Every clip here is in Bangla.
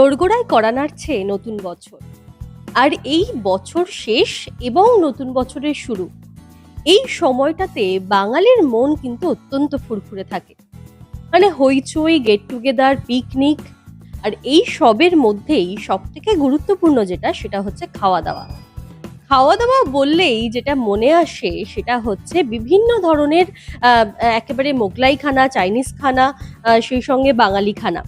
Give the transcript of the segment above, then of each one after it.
দোরগোড়ায় করা নাড়ছে নতুন বছর। আর এই বছর শেষ এবং নতুন বছরের শুরু। এই সময়টাতে বাঙালির মন কিন্তু অত্যন্ত ফুরফুরে থাকে। মানে হইচই গেট টুগেদার পিকনিক আর এই সবের মধ্যেই সব থেকে গুরুত্বপূর্ণ যেটা, সেটা হচ্ছে খাওয়া দাওয়া খাওয়া দাওয়া বললেই যেটা মনে আসে, সেটা হচ্ছে বিভিন্ন ধরনের একেবারে মোগলাই খানা চাইনিজ খানা সেই সঙ্গে বাঙালি খানা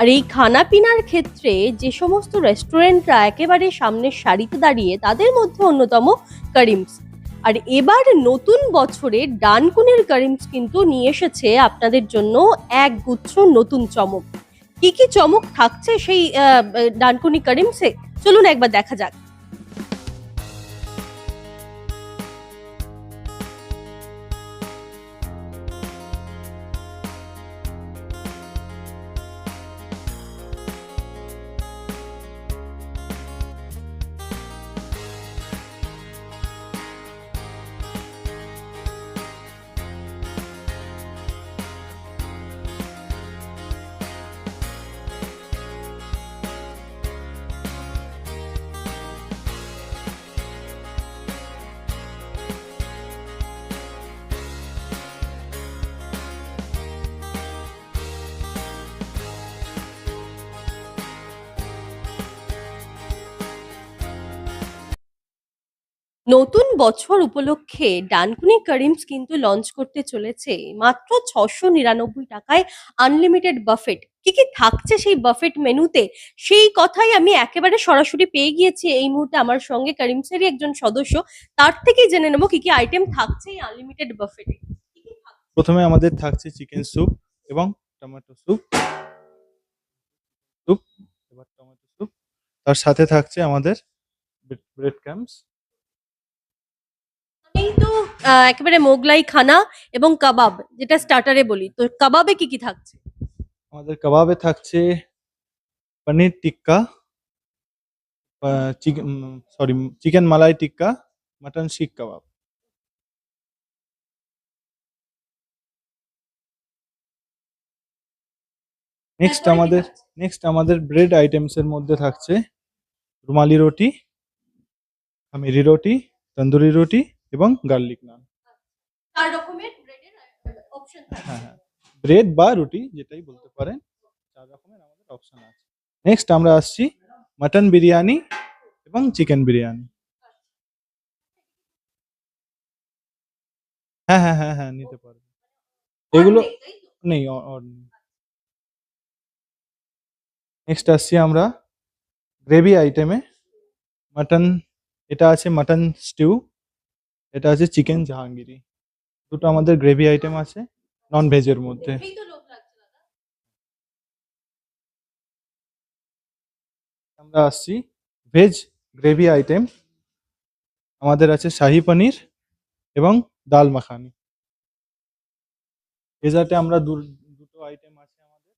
আর এই খানা পিনার ক্ষেত্রে যে সমস্ত রেস্টুরেন্টরা একেবারে সামনের সারিতে দাঁড়িয়ে তাদের মধ্যে অন্যতম করিমস। আর এবার নতুন বছরে ডানকুনের করিমস কিন্তু নিয়ে এসেছে আপনাদের জন্য এক গুচ্ছ নতুন চমক। কি কি চমক থাকছে সেই ডানকুনি করিমসে? চলুন একবার দেখা যাক। নতুন বছর উপলক্ষে ডানকুনি করিমস কিন্তু লঞ্চ করতে চলেছে। মাত্র ছশো নিরানব্বই টাকায় আনলিমিটেড বাফেট কি কি থাকছে সেই বাফেট মেনুতে? সেই কথাই আমি একেবারে সরাসরি পেয়ে গিয়েছি এই মুহূর্তে আমার সঙ্গে করিমসেরই একজন সদস্য। তার থেকেই জেনে নেব কি কি আইটেম থাকছে এই আনলিমিটেড বাফেটে প্রথমে আমাদের থাকছে চিকেন স্যুপ এবং টমেটো স্যুপ স্যুপ এবার টমেটো স্যুপ তার সাথে থাকছে আমাদের ব্রেড ক্যাম্পস একেবারে মোগলাই খানা এবং কাবাব যেটা স্টার্টারে বলি। তো কাবাবে কি কি থাকছে? আমাদের কাবাবে থাকছে paneer tikka sorry chicken malai tikka mutton seekh kebab. Next আমাদের নেক্সট আমাদের ব্রেড আইটেমস এর মধ্যে থাকছে রুমালি রুটি খামিরি রুটি তন্দুরি রুটি এবং গার্লিক নান চার রকমের ব্রেডের অপশন হ্যাঁ হ্যাঁ ব্রেড বা রুটি যেটাই বলতে পারেন চার রকমের আমাদের অপশন আছে। নেক্সট আমরা আসছি মাটন বিরিয়ানি এবং চিকেন বিরিয়ানি। হ্যাঁ হ্যাঁ হ্যাঁ হ্যাঁ নিতে পারবে। এগুলো নেই নেক্সট আসছি আমরা গ্রেভি আইটেমে মাটন এটা আছে মাটন স্টিউ এটা আছে চিকেন জাহাঙ্গীরি দুটো আমাদের গ্রেভি আইটেম আছে নন ভেজের মধ্যে। আমরা আসছি। ভেজ গ্রেভি আইটেম আমাদের আছে শাহি পনির এবং ডাল মাখানি। ডেজার্টে আমরা দুটো আইটেম আছে আমাদের।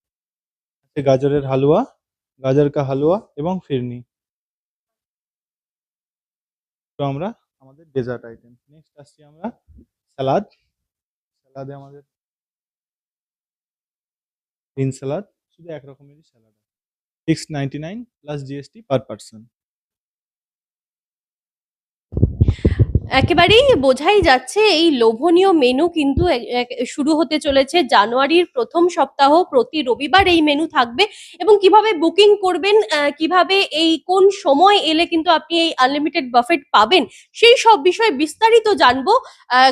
আছে গাজরের হালুয়া গাজর কা হালুয়া এবং ফিরনি। তো আমরা আমাদের ডেজার্ট আইটেম নেক্সট আসছি আমরা স্যালাদ স্যালাদে আমাদের গ্রিন স্যালাদ শুধু এক রকমেরই salad six ninety nine plus GST per person একেবারেই বোঝাই যাচ্ছে এই লোভনীয় মেনু কিন্তু শুরু হতে চলেছে জানুয়ারির প্রথম সপ্তাহ প্রতি রবিবার এই মেনু থাকবে এবং কীভাবে বুকিং করবেন কীভাবে এই কোন সময় এলে কিন্তু আপনি এই আনলিমিটেড বাফেট পাবেন সেই সব বিষয়ে বিস্তারিত জানব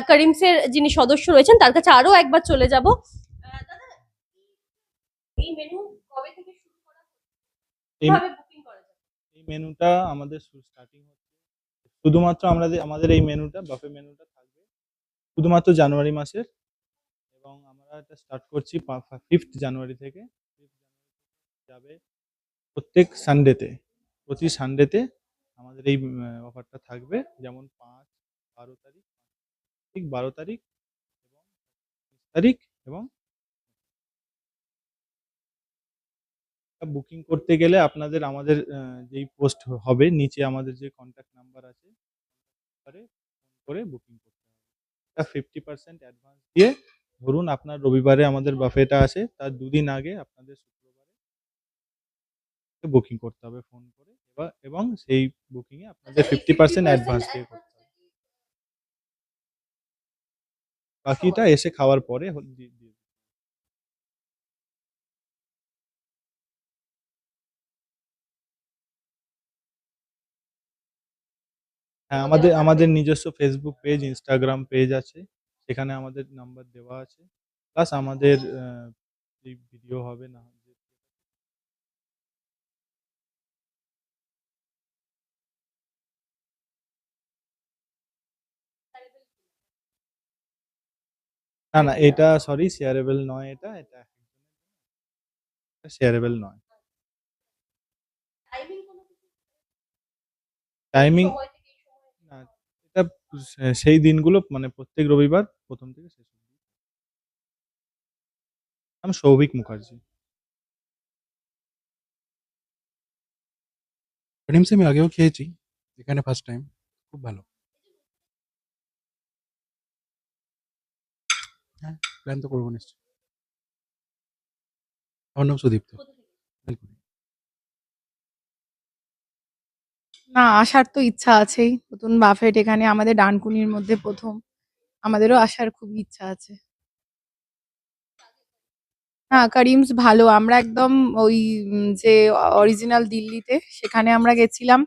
করিমসের যিনি সদস্য রয়েছেন তার কাছে আরও একবার চলে যাব। এই মেনু কবে থেকে শুরু করা এই মেনুটা আমাদের স্টার্টিং শুধুমাত্র আমাদের আমাদের এই মেনুটা বাফে মেনুটা থাকবে শুধুমাত্র জানুয়ারি মাসের এবং আমরা এটা স্টার্ট করছি ফিফথ জানুয়ারি থেকে। যাবে প্রত্যেক সানডেতে প্রতি সানডেতে আমাদের এই অফারটা থাকবে। যেমন পাঁচ, বারো তারিখ ঠিক বারো তারিখ এবং তারিখ এবং বুকিং করতে গেলে আপনাদের আমাদের যেই পোস্ট হবে নিচে আমাদের যে কন্ট্যাক্ট নাম্বার আছে করে বুকিং করতে হবে। এটা ফিফটি পার্সেন্ট অ্যাডভান্স দিয়ে ধরুন আপনার রবিবারে আমাদের বাফেটা আছে তার দুদিন আগে আপনাদের শুক্রবারে বুকিং করতে হবে ফোন করে এবং সেই বুকিংয়ে আপনাদের ফিফটি পার্সেন্ট অ্যাডভান্স দিয়ে করতে হবে। বাকিটা এসে খাওয়ার পরে হ্যাঁ আমাদের আমাদের নিজস্ব ফেসবুক পেজ ইনস্টাগ্রাম পেজ আছে। সেখানে আমাদের নাম্বার দেওয়া আছে। প্লাস আমাদের ভিডিও হবে না। না না এটা সরি শেয়ারেবল নয় এটা। এটা শেয়ারেবল নয়। টাইমিং সেই দিনগুলো মানে প্রত্যেক রবিবার প্রথম থেকে শেষ আমি সৌভিক মুখার্জি। প্রেমসে আমি আগেও খেয়েছি এখানে ফার্স্ট টাইম খুব ভালো। হ্যাঁ প্ল্যান তো করব নিশ্চয়ই। আমার নাম সুদীপ্ত। না, আসার তো ইচ্ছা আছেই। নতুন বাফেট এখানে আমাদের ডানকুনির মধ্যে প্রথম। আমাদেরও আসার খুব ইচ্ছা আছে। না, করিমস ভালো। আমরা একদম ওই যে অরিজিনাল দিল্লিতে, সেখানে আমরা গেছিলাম।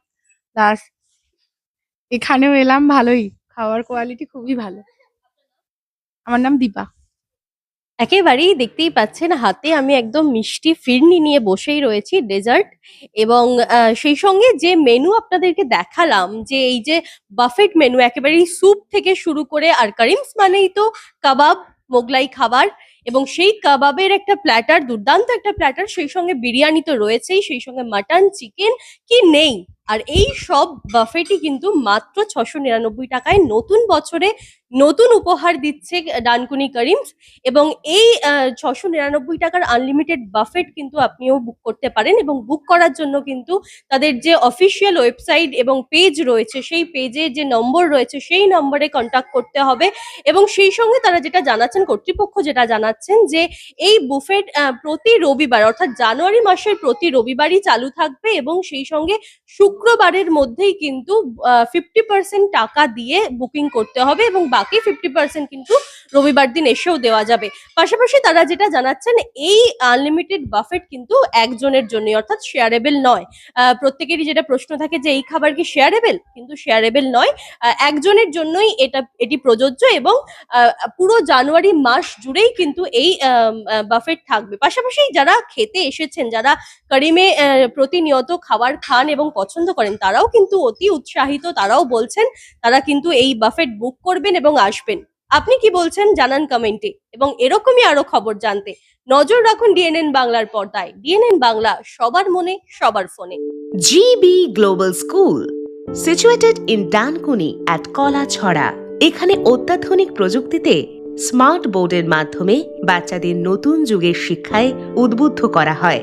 এখানেও এলাম, ভালোই। খাওয়ার কোয়ালিটি খুবই ভালো। আমার নাম দীপা। একেবারেই দেখতেই পাচ্ছেন, হাতে আমি একদম মিষ্টি ফিরনি নিয়ে বসেই রয়েছি ডেজার্ট এবং সেই সঙ্গে যে মেনু আপনাদেরকে দেখালাম, যে এই যে বাফেট মেনু একেবারেই স্যুপ থেকে শুরু করে আর করিমস মানেই তো কাবাব মোগলাই খাবার এবং সেই কাবাবের একটা প্ল্যাটার দুর্দান্ত একটা প্ল্যাটার সেই সঙ্গে বিরিয়ানি তো রয়েছেই, সেই সঙ্গে মাটন চিকেন কি নেই? আর এই সব বাফেটই কিন্তু মাত্র ছশো নিরানব্বই টাকায় নতুন বছরে নতুন উপহার দিচ্ছে ডানকুনি করিমস এবং এই ছশো নিরানব্বই টাকার আনলিমিটেড বাফেট কিন্তু আপনিও বুক করতে পারেন এবং বুক করার জন্য কিন্তু তাদের যে অফিসিয়াল ওয়েবসাইট এবং পেজ রয়েছে, সেই পেজে যে নম্বর রয়েছে, সেই নম্বরে কন্ট্যাক্ট করতে হবে এবং সেই সঙ্গে তারা যেটা জানাচ্ছেন, কর্তৃপক্ষ যেটা জানাচ্ছেন যে এই বুফেট প্রতি রবিবার অর্থাৎ জানুয়ারি মাসের প্রতি রবিবারই চালু থাকবে এবং সেই সঙ্গে শুক্রবারের মধ্যেই কিন্তু ফিফটি পার্সেন্ট টাকা দিয়ে বুকিং করতে হবে এবং বাকি ফিফটি পার্সেন্ট কিন্তু রবিবার দিন এসেও দেওয়া যাবে। পাশাপাশি তারা যেটা জানাচ্ছেন, এই আনলিমিটেড বাফেট কিন্তু একজনের জন্য অর্থাৎ শেয়ারেবেল নয়। প্রত্যেকেরই যেটা প্রশ্ন থাকে যে, এই খাবার কি শেয়ারেবেল কিন্তু শেয়ারেবেল নয়। একজনের জন্যই এটা, এটি প্রযোজ্য এবং পুরো জানুয়ারি মাস জুড়েই কিন্তু এই বাফেট থাকবে। পাশাপাশি যারা খেতে এসেছেন, যারা করিমে প্রতিনিয়ত খাবার খান এবং পছন্দ করেন তারাও কিন্তু অতি উৎসাহিত তারাও বলছেন তারা কিন্তু এই বাফেট বুক করবেন এবং আসবেন। আপনি কি বলছেন জানান কমেন্টে এবং এরকমই আরও খবর জানতে। নজর রাখুন ডিএনএন বাংলার পর্দায়। ডিএনএন বাংলা সবার মনে সবার ফোনে। GB Global School, situated in Dankuni at Kalachhara এখানে অত্যাধুনিক প্রযুক্তিতে স্মার্ট বোর্ডের মাধ্যমে বাচ্চাদের নতুন যুগের শিক্ষায় উদ্বুদ্ধ করা হয়।